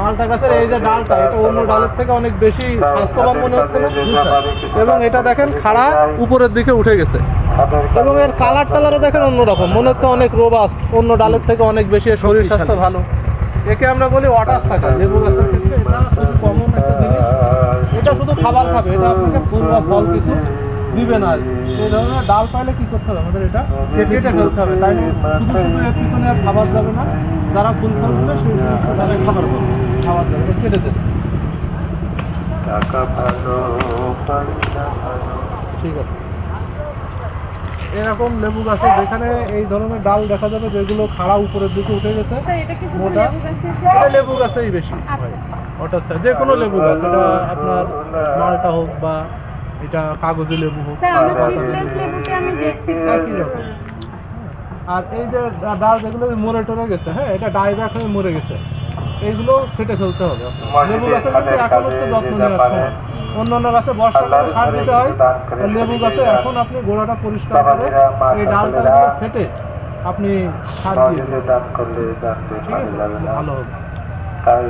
মালটা গাছের এই যে ডালটা এটা অন্য ডালের থেকে অনেক বেশি স্বাস্থ্যবান মনে হচ্ছে না? এবং এটা দেখেন খাড়া উপরের দিকে উঠে গেছে। এবং এর কালার টালারও দেখেন অন্যরকম। মনে হচ্ছে অনেক রোবাস্ট অন্য ডালের থেকে অনেক বেশি শরীর স্বাস্থ্য ভালো। একে আমরা বলি ওয়াটার থাকা লেবু গাছের ক্ষেত্রে এটা খুবই কমন একটা জিনিস। এটা শুধু খাবার খাবে এটা আপনাকে ফুল বা ফল কিছু দিবে না আর কি। এই ধরনের ডাল পাইলে কি করতে হবে? আমাদের এটা কেটে ফেলতে হবে। তাই শুধু শুধু এর পিছনে আর খাবার যাবে না। যারা ফুল ফল দিবে সেই সমস্ত ডালে খাবার করবে খাবার যাবে। এটা কেটে দেবে। ঠিক আছে। এরকম লেবু গাছে যেখানে এই ধরনের ডাল দেখা যাবে যেগুলো খাড়া উপরের দিকে উঠে গেছে মোটা লেবু গাছের এটা লেবু গাছেই বেশি। হয় ওটা যে কোনো লেবু গাছ এটা আপনার মালটা হোক বা এটা কাগজে লেবু হোক আর এই যে ডাল যেগুলো মরে টরে গেছে হ্যাঁ এটা ডাইব্যাক হয়ে মরে গেছে। এইগুলো ছেটে ফেলতে হবে। লেবু গাছে কিন্তু এখন হচ্ছে যত্ন নেওয়ার সময় অন্য অন্য গাছে বর্ষাকালে সার দিতে হয় আর লেবু গাছে এখন আপনি গোড়াটা পরিষ্কার করে এই ডালটা ছেটে আপনি সার দিয়ে দান করলে ঠিক আছে? ভালো ভালো হবে। তাই